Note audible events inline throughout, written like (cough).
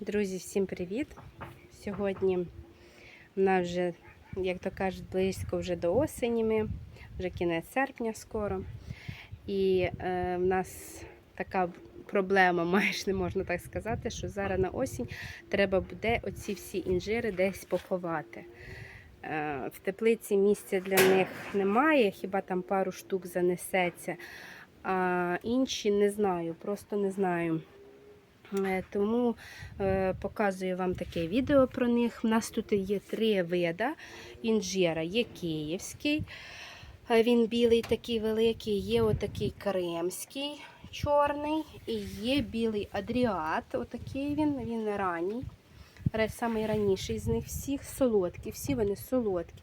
Друзі, всім привіт! Сьогодні в нас вже, як то кажуть, близько вже до осені ми, вже кінець серпня скоро. І е, в нас така проблема, (laughs) майже не можна так сказати, що зараз на осінь треба буде оці всі інжири десь поховати. Е, в теплиці місця для них немає, хіба там пару штук занесеться. А інші не знаю, просто не знаю. Е, Тому е, показую вам таке відео про них. У нас тут є три вида інжира. Є київський, е, він білий такий великий, є отакий кремський чорний і є білий адріат. Отакий він, він ранній. Ре- Самий раніший з них всіх солодкі, всі вони солодкі.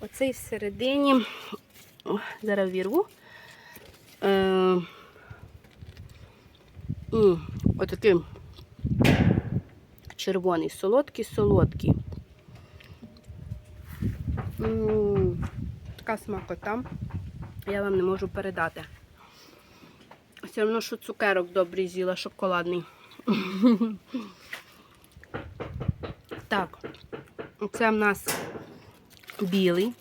Оцей всередині, зараз вірву. Отакий червоний, солодкий, солодкий. Така смакота. Я вам не можу передати. Все одно, що цукерок добрий з'їла, шоколадний. (laughs) Так, це в нас білий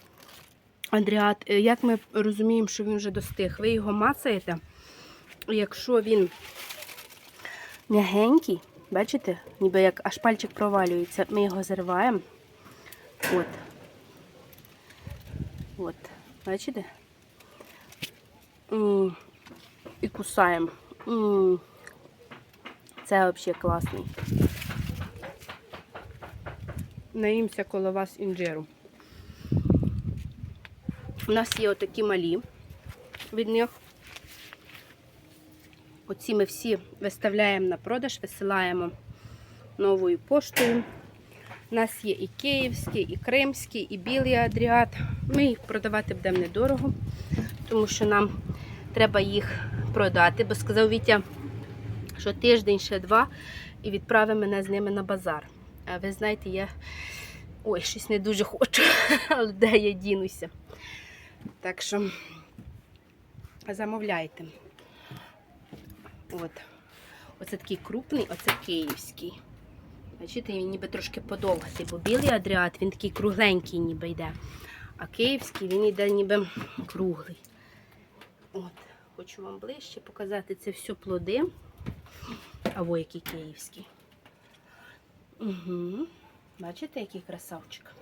Андріат. Е, Як ми розуміємо, що він вже достиг, ви його мацаєте. Якщо він м'ягенький, бачите, ніби як аж пальчик провалюється, ми його зриваємо. От. От, бачите? М, І кусаємо. М, Це взагалі класний. Наїмся коло вас інжиру. У нас є отакі малі від них. Оці ми всі виставляємо на продаж, висилаємо новою поштою. У нас є і київський, і кримський, і білий адріат. Ми їх продавати будемо недорого, тому що нам треба їх продати, бо сказав Вітя, що тиждень ще два і відправить мене з ними на базар. А ви знаєте, я ой, щось не дуже хочу, (laughs) але де я дінуся. Так що замовляйте. От. Оце такий крупний, оце київський. Бачите, він ніби трошки подовгатий, бо білий адріат, він такий кругленький ніби йде. А київський він йде ніби круглий. От, хочу вам ближче показати це все плоди. А во який київський. Угу. Бачите, який красавчик.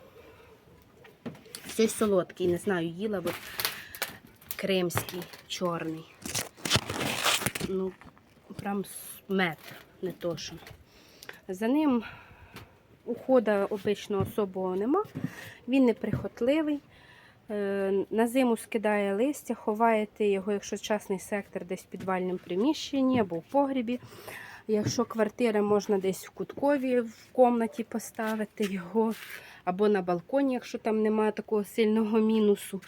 Цей солодкий, не знаю, їла б кримський, чорний. Ну, прям мед, не то що. За ним ухода обично особого нема, він неприхотливий. Е, На зиму скидає листя, ховаєте його, якщо частний сектор, десь в підвальному приміщенні або в погрібі. Якщо квартира можна десь в куткові в комнаті поставити його, або на балконі, якщо там немає такого сильного мінусу,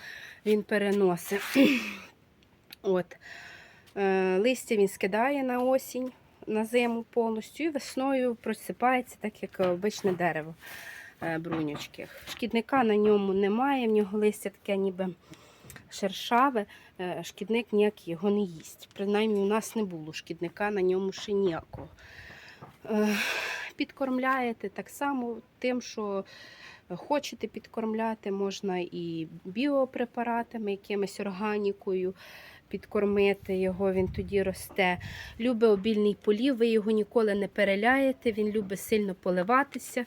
він переносить. (clears throat) Е, Листя він скидає на осінь, на зиму повністю і весною просипається, так як обичне дерево е, брунючки. Шкідника на ньому немає, в нього листя таке ніби шершаве, е, шкідник ніякий його не їсть. Принаймні у нас не було шкідника на ньому ще ніякого. Підкормляєте так само тим, що хочете підкормляти, можна і біопрепаратами, якимись органікою підкормити його, він тоді росте. Любить обільний полів, ви його ніколи не переляєте, він любить сильно поливатися.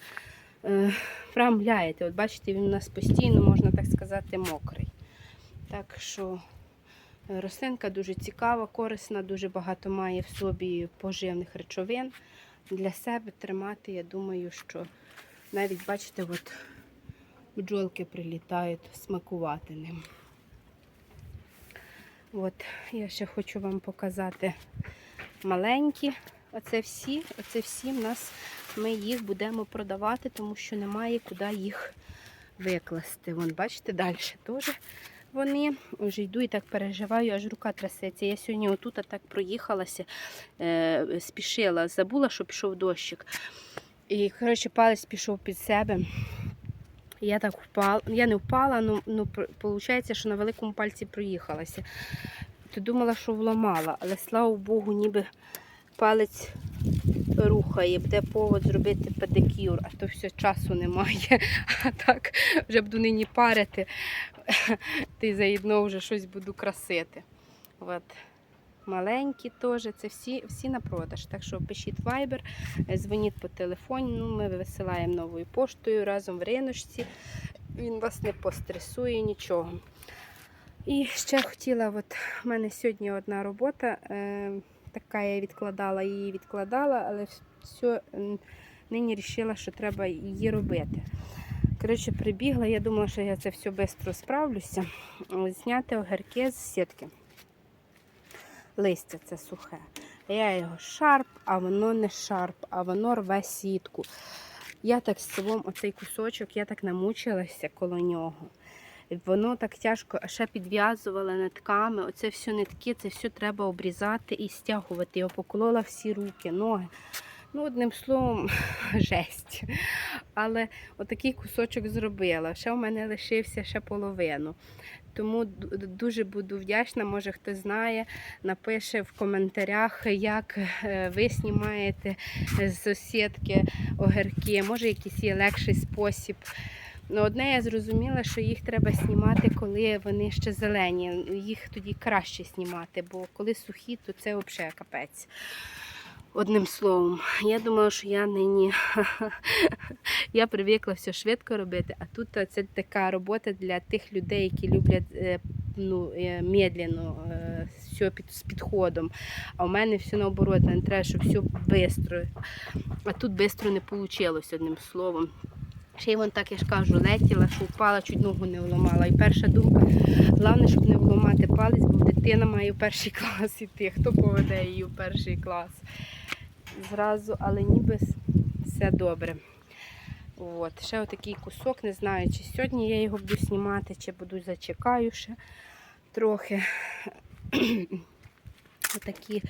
Е, Прям ляєте. От бачите, він у нас постійно, можна так сказати, мокрий. Так що рослинка дуже цікава, корисна, дуже багато має в собі поживних речовин. Для себе тримати, я думаю, що навіть, бачите, от бджолки прилітають смакувати ним. От, я ще хочу вам показати маленькі. Оце всі, оце всі в нас ми їх будемо продавати, тому що немає куди їх викласти. Вон, бачите, далі теж вони вже йду і так переживаю, аж рука трясеться. Я сьогодні отут так проїхалася, е, спішила, забула, що пішов дощик. І, коротше, палець пішов під себе. Я так впала, я не впала, ну, ну виходить, що на великому пальці проїхалася. То думала, що вламала, але слава Богу, ніби палець рухає, буде повод зробити педикюр, а то все часу немає. (laughs) А так вже буду нині парити, (laughs) ти заєдно вже щось буду красити. От. Маленькі теж, це всі, всі на продаж. Так що пишіть е, дзвоніть по телефону, ну, ми висилаємо новою поштою разом в риночці. Він вас не постресує нічого. І ще хотіла, от в мене сьогодні одна робота, е, така я відкладала її, відкладала, але все, нині вирішила, що треба її робити. Коротше, прибігла, я думала, що я це все швидко справлюся. Зняти огірки з сітки. Листя це сухе. Я його шарп, а воно не шарп, а воно рве сітку. Я так з цілом, оцей кусочок, я так намучилася коло нього. Воно так тяжко, ще підв'язувала нитками. Оце все нитки, це все треба обрізати і стягувати. Я поколола всі руки, ноги. Ну, одним словом, (laughs) жесть. Але отакий кусочок зробила. Ще в мене лишився ще половину. Тому дуже буду вдячна, може хто знає, напише в коментарях, як е, ви знімаєте з сітки огірки. Може, якийсь є легший спосіб. Ну, одне я зрозуміла, що їх треба знімати, коли вони ще зелені. Їх тоді краще знімати, бо коли сухі, то це взагалі капець. Одним словом, я думала, що я нині (laughs) я привикла все швидко робити, а тут це така робота для тих людей, які люблять е, ну, е, медленно, е, все під, з підходом. А у мене все наоборот, мене треба, щоб все швидко. А тут швидко не вийшло, одним словом. Ще й вон так, я ж кажу, летіла, що впала, чуть ногу не вламала. І перша думка, головне, щоб не вламати палець, дитина має в перший (laughs) клас іти. Хто поведе її в перший клас? Зразу, але ніби все добре. От, ще отакий кусок, не знаю, чи сьогодні я його буду знімати, чи буду зачекаю ще трохи. (clears throat) Отакі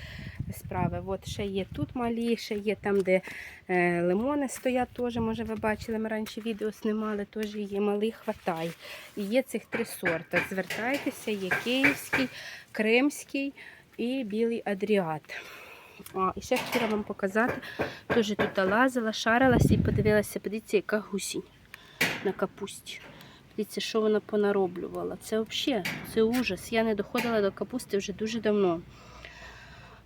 справи. От ще є тут малі, ще є там, де е, лимони стоять, теж, може, ви бачили, ми раніше відео знімали, теж є малий хватай. І є цих три сорти. Звертайтеся, є київський, кримський і білий адріат. А, і ще хотіла вам показати, теж тут лазила, шарилася і подивилася, подивіться, яка гусінь на капусті. Дивіться, що вона понароблювала. Це взагалі це ужас. Я не доходила до капусти вже дуже давно.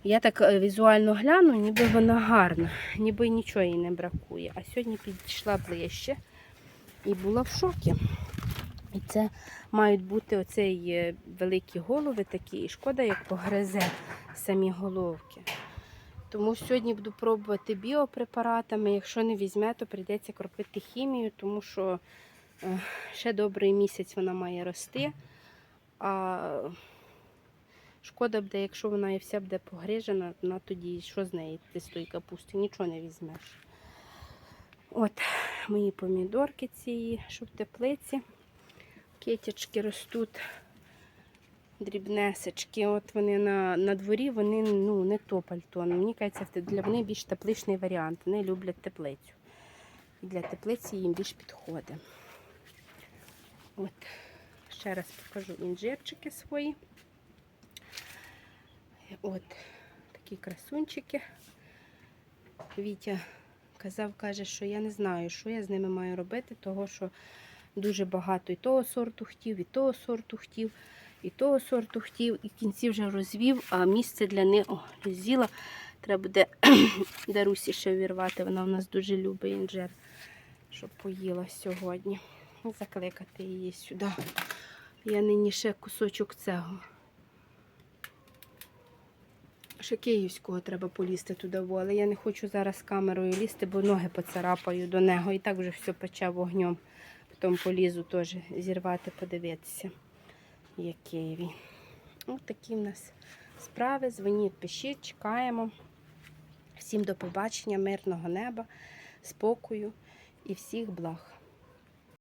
Я так е, візуально гляну, ніби вона гарна, ніби нічого їй не бракує. А сьогодні підійшла ближче і була в шокі. І це мають бути оцей е, великі голови такі, і шкода, як погризе самі головки. Тому сьогодні буду пробувати біопрепаратами. Якщо не візьме, то прийдеться кропити хімію, тому що е, ще добрий місяць вона має рости. А шкода буде, якщо вона і вся буде погрижена, вона тоді що з неї ти з тої капусти? Нічого не візьмеш. От мої помідорки ці, що в теплиці. Кетячки ростуть дрібнесечки. От вони на, на дворі, вони ну, не то пальто. Ну, Мені кажеться, для вони більш тепличний варіант. Вони люблять теплицю. І для теплиці їм більш підходить. От, ще раз покажу інжирчики свої. От такі красунчики. Вітя казав, каже, що я не знаю, що я з ними маю робити, того що дуже багато і того сорту хотів, і того сорту хотів, і того сорту хотів, і кінці вже розвів, а місце для них о, з'їла. Треба буде (clears throat) Дарусі ще вірвати. Вона в нас дуже любить інжир, щоб поїла сьогодні. Закликати її сюди. Я нині ще кусочок цього. Ще київського треба полізти туди, але я не хочу зараз камерою лізти, бо ноги поцарапаю до нього. І так вже все пече вогнем. Потім полізу теж зірвати, подивитися, який він. Ось такі в нас справи. Дзвоніть, пишіть, чекаємо. Всім до побачення, мирного неба, спокою і всіх благ.